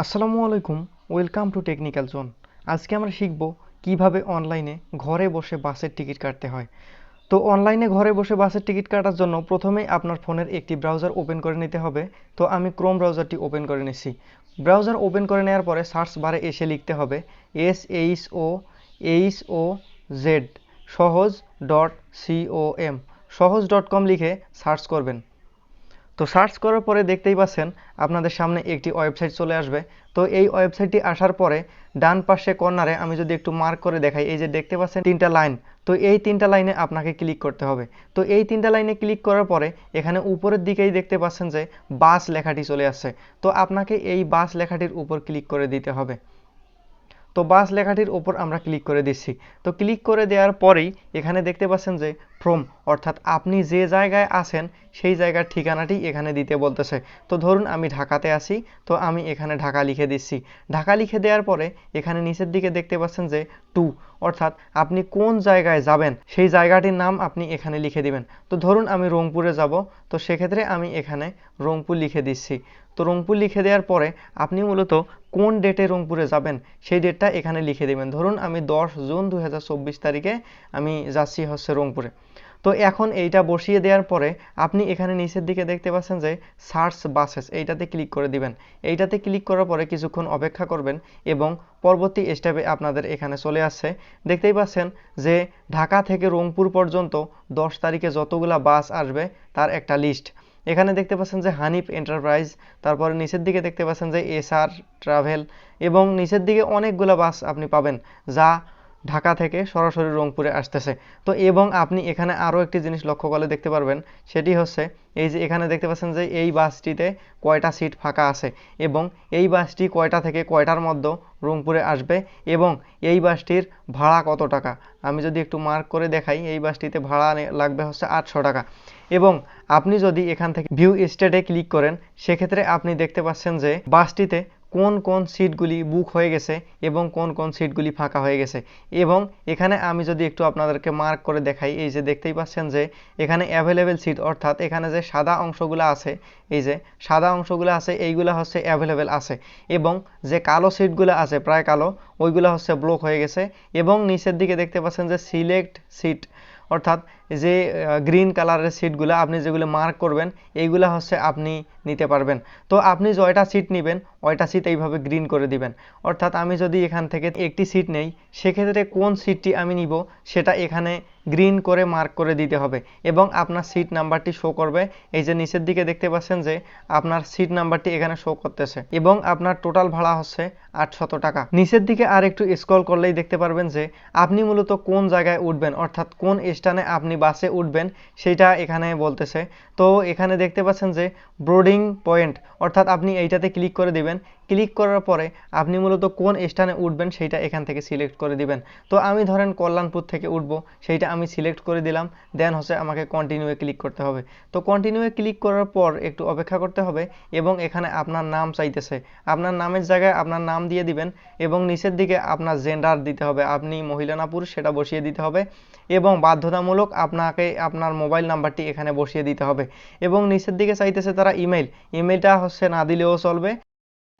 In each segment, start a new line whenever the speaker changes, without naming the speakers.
আসসালামু আলাইকুম, welcome to technical zone. আজকে আমরা শিখব কীভাবে অনলাইনে ঘরে বসে বাসের টিকিট কাটতে হয়। তো অনলাইনে ঘরে বসে বাসের টিকিট কাটার জন্য প্রথমেই আপনার ফোনের একটি ব্রাউজার ওপেন করে নিতে হবে। তো আমি ক্রোম ব্রাউজারটি ওপেন করে নিচ্ছি ব্রাউজার ওপেন করে নেওয়ার পরে সার্চ বারে এসে লিখতে হবে S H O H O Z Shohoz dot C O M Shohoz dot com লিখে সার্চ করবেন। তো সার্চ করার পরে দেখতেই পাচ্ছেন আপনাদের সামনে একটি ওয়েবসাইট চলে আসবে। তো এই ওয়েবসাইটটি আসার পরে ডান পাশে কর্নারে আমি যদি একটু মার্ক করে দেখাই, এই যে দেখতে পাচ্ছেন তিনটা লাইন, তো এই তিনটা লাইনে আপনাকে ক্লিক করতে হবে। তো এই তিনটা লাইনে ক্লিক করার পরে এখানে উপরের দিকেই দেখতে পাচ্ছেন যে বাস লেখাটি চলে আসছে। তো আপনাকে এই বাস লেখাটির উপর ক্লিক করে দিতে হবে। তো বাস লেখাটির ওপর আমরা ক্লিক করে দিচ্ছি। তো ক্লিক করে দেওয়ার পরেই এখানে দেখতে পাচ্ছেন যে ফ্রম অর্থাৎ আপনি যে জায়গায় আছেন, সেই জায়গার ঠিকানাটি এখানে দিতে বলতেছে। তো ধরুন আমি ঢাকাতে আছি, তো আমি এখানে ঢাকা লিখে দিচ্ছি। ঢাকা লিখে দেওয়ার পরে এখানে নিচের দিকে দেখতে পাচ্ছেন যে টু, অর্থাৎ আপনি কোন জায়গায় যাবেন, সেই জায়গাটির নাম আপনি এখানে লিখে দিবেন। তো ধরুন আমি রংপুরে যাব, তো সেক্ষেত্রে আমি এখানে রংপুর লিখে দিচ্ছি। তো রংপুর লিখে দেওয়ার পরে আপনি মূলত কোন ডেটে রংপুরে যাবেন, সেই ডেটটা এখানে লিখে দেবেন। ধরুন আমি দশ জুন দু হাজার চব্বিশ তারিখে আমি যাচ্ছি হচ্ছে রংপুরে। তো এখন এইটা বসিয়ে দেওয়ার পরে আপনি এখানে নিচের দিকে দেখতে পাচ্ছেন যে সার্চ বাসেস, এইটাতে ক্লিক করে দিবেন। এইটাতে ক্লিক করার পরে কিছুক্ষণ অপেক্ষা করবেন এবং পরবর্তী স্টেপে আপনাদের এখানে চলে আসছে। দেখতেই পাচ্ছেন যে ঢাকা থেকে রংপুর পর্যন্ত দশ তারিখে যতগুলা বাস আসবে তার একটা লিস্ট। এখানে দেখতে পাচ্ছেন যে হানিফ এন্টারপ্রাইজ, তারপরে নিচের দিকে দেখতে পাচ্ছেন যে এসআর ট্রাভেল এবং নিচের দিকে অনেকগুলো বাস আপনি পাবেন, যা ঢাকা থেকে সরাসরি রংপুরে আসতেছে। তো এবং আপনি এখানে আরও একটি জিনিস লক্ষ্য করলে দেখতে পারবেন, সেটি হচ্ছে এই যে এখানে দেখতে পাচ্ছেন যে এই বাসটিতে কয়টা সিট ফাঁকা আছে এবং এই বাসটি কয়টা থেকে কয়টার মধ্যে রংপুরে আসবে এবং এই বাসটির ভাড়া কত টাকা? আমি যদি একটু মার্ক করে দেখাই, এই বাসটিতে ভাড়া লাগবে হচ্ছে আটশো টাকা। এবং আপনি যদি এখান থেকে ভিউ স্টেটে ক্লিক করেন, সেক্ষেত্রে আপনি দেখতে পাচ্ছেন যে বাসটিতে কোন কোন সিটগুলি বুক হয়ে গেছে এবং কোন কোন সিটগুলি ফাঁকা হয়ে গেছে। এবং এখানে আমি যদি একটু আপনাদেরকে মার্ক করে দেখাই, এই যে দেখতেই পাচ্ছেন যে এখানে অ্যাভেলেবেল সিট অর্থাৎ এখানে যে সাদা অংশগুলো আছে, এই যে সাদা অংশগুলো আছে, এইগুলো হচ্ছে অ্যাভেলেবেল আছে। এবং যে কালো সিটগুলো আছে, প্রায় কালো, ওইগুলো হচ্ছে ব্লক হয়ে গেছে। এবং নিচের দিকে দেখতে পাচ্ছেন যে সিলেক্ট সিট অর্থাৎ যে গ্রিন কালারের সিটগুলো আপনি যেগুলো মার্ক করবেন, এইগুলো হচ্ছে আপনি নিতে পারবেন। তো আপনি জয়টা সিট নেবেন, ওইটা সিট এইভাবে গ্রিন করে দিবেন। অর্থাৎ আমি যদি এখান থেকে একটি সিট নেই, সেক্ষেত্রে কোন সিটটি আমি নিব, সেটা এখানে গ্রিন করে মার্ক করে দিতে হবে। এবং আপনার সিট নাম্বারটি শো করবে। এই যে নিচের দিকে দেখতে পাচ্ছেন যে, আপনার সিট নাম্বারটি এখানে শো করতেছে। এবং আপনার টোটাল ভাড়া হচ্ছে আটশত টাকা। নিচের দিকে আর একটু স্ক্রল করলেই দেখতে পারবেন যে, আপনি মূলত কোন জায়গায় উঠবেন, অর্থাৎ কোন স্থানে আপনি বাসে উঠবেন, সেটা এখানে বলতেছে। তো এখানে দেখতে পাচ্ছেন যে ব্রোডিং পয়েন্ট অর্থাৎ আপনি এইটাতে ক্লিক করে দিবেন। ক্লিক করার পরে আপনি মূলত কোন স্থানে উঠবেন সেইটা এখান থেকে সিলেক্ট করে দিবেন। তো আমি ধরেন কল্যাণপুর থেকে উঠবো, সেইটা আমি সিলেক্ট করে দিলাম, দেন হচ্ছে আমাকে কন্টিনিউয়ে ক্লিক করতে হবে। তো কন্টিনিউয়ে ক্লিক করার পর একটু অপেক্ষা করতে হবে এবং এখানে আপনার নাম চাইতেছে। আপনার নামের জায়গায় আপনার নাম দিয়ে দিবেন এবং নিচের দিকে আপনার জেন্ডার দিতে হবে। আপনি মহিলা না পুরুষ, সেটা বসিয়ে দিতে হবে এবং বাধ্যতামূলক আপনাকে আপনার মোবাইল নাম্বারটি এখানে বসিয়ে দিতে হবে এবং নিচের দিকে চাইতেছে তারা ইমেল ইমেলটা হচ্ছে না দিলেও চলবে।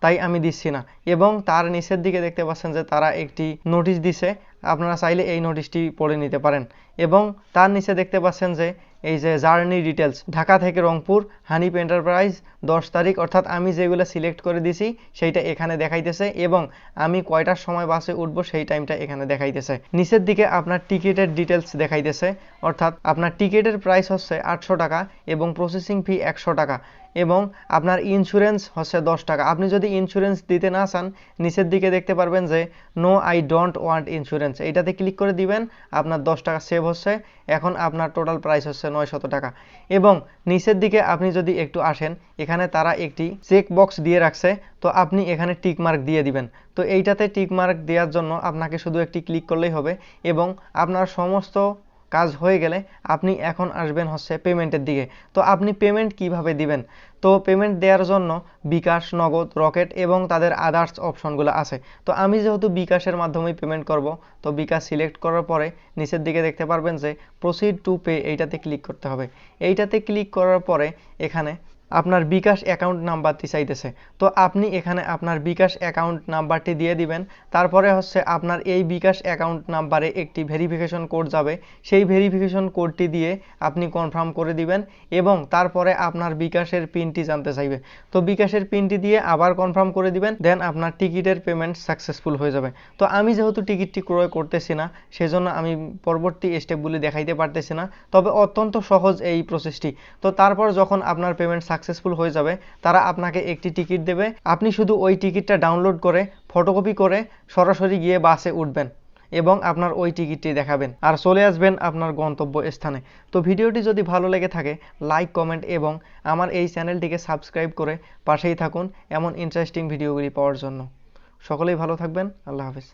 তাই আমি দিচ্ছি না। এবং তার নিচের দিকে দেখতে পাচ্ছেন যে তারা একটি নোটিশ দিছে। আপনারা চাইলে এই নোটিশটি পড়ে নিতে পারেন। এবং তার নিচে দেখতে পাচ্ছেন যে এই যে জার্নি ডিটেলস ঢাকা থেকে রংপুর হানিপ এন্টারপ্রাইজ, দশ তারিখ, অর্থাৎ আমি যেগুলো সিলেক্ট করে দিছি, সেইটা এখানে দেখাইতেছে এবং আমি কয়টার সময় বাসে উঠবো সেই টাইমটা এখানে দেখাইতেছে। নিচের দিকে আপনার টিকিটের ডিটেলস দেখাইতেছে, অর্থাৎ আপনার টিকিটের প্রাইস হচ্ছে আটশো টাকা এবং প্রসেসিং ফি একশো টাকা এবং আপনার ইন্স্যুরেন্স হচ্ছে দশ টাকা। আপনি যদি ইন্স্যুরেন্স দিতে না চান, নিচের দিকে দেখতে পারবেন যে, no, I don't want insurance. এইটাতে ক্লিক করে দিবেন, আপনার দশ টাকা সেভ হচ্ছে। এখন আপনার টোটাল প্রাইস হচ্ছে নয়শত টাকা। এবং নিচের দিকে আপনি যদি একটু আসেন, এখানে তারা একটি চেক বক্স দিয়ে রাখছে, তো আপনি এখানে টিক মার্ক দিয়ে দিবেন। তো এইটাতে টিক মার্ক দেওয়ার জন্য আপনাকে শুধু একটি ক্লিক করলেই হবে এবং আপনার সমস্ত কাজ হয়ে গেলে আপনি এখন আসবেন হচ্ছে পেমেন্টের দিকে। তো আপনি পেমেন্ট কীভাবে দিবেন? তো পেমেন্ট দেওয়ার জন্য বিকাশ, নগদ, রকেট এবং তাদের আদার্স অপশনগুলো আছে। তো আমি যেহেতু বিকাশের মাধ্যমে পেমেন্ট করব, তো বিকাশ সিলেক্ট করার পরে নিচের দিকে দেখতে পারবেন যে প্রসিড টু পে এইটাতে ক্লিক করতে হবে। এইটাতে ক্লিক করার পরে এখানে আপনার বিকাশ অ্যাকাউন্ট নাম্বারটি চাইতেছে। তো আপনি এখানে আপনার বিকাশ অ্যাকাউন্ট নাম্বারটি দিয়ে দিবেন। তারপরে হচ্ছে আপনার এই বিকাশ অ্যাকাউন্ট নাম্বারে একটি ভেরিফিকেশন কোড যাবে। সেই ভেরিফিকেশন কোডটি দিয়ে আপনি কনফার্ম করে দিবেন এবং তারপরে আপনার বিকাশের পিনটি জানতে চাইবে। তো বিকাশের পিনটি দিয়ে আবার কনফার্ম করে দিবেন, দেন আপনার টিকিটের পেমেন্ট সাকসেসফুল হয়ে যাবে। তো আমি যেহেতু টিকিটটি ক্রয় করতেছি না, সেজন্য আমি পরবর্তী স্টেপগুলি দেখাইতে পারতেছি না। তবে অত্যন্ত সহজ এই প্রসেসটি তো তারপর যখন আপনার পেমেন্ট সাকসেসফুল হয়ে যাবে, তারা আপনাকে একটি টিকিট দেবে। আপনি শুধু ওই টিকিটটা ডাউনলোড করে ফটোকপি করে সরাসরি গিয়ে বাসে উঠবেন এবং আপনার ওই টিকিটটি দেখাবেন আর চলে আসবেন আপনার গন্তব্য স্থানে তো ভিডিওটি যদি ভালো লেগে থাকে লাইক কমেন্ট এবং আমার এই চ্যানেলটিকে সাবস্ক্রাইব করে পাশেই থাকুন এমন ইন্টারেস্টিং ভিডিওগুলি পাওয়ার জন্য। সকলেই ভালো থাকবেন, আল্লাহ হাফেজ।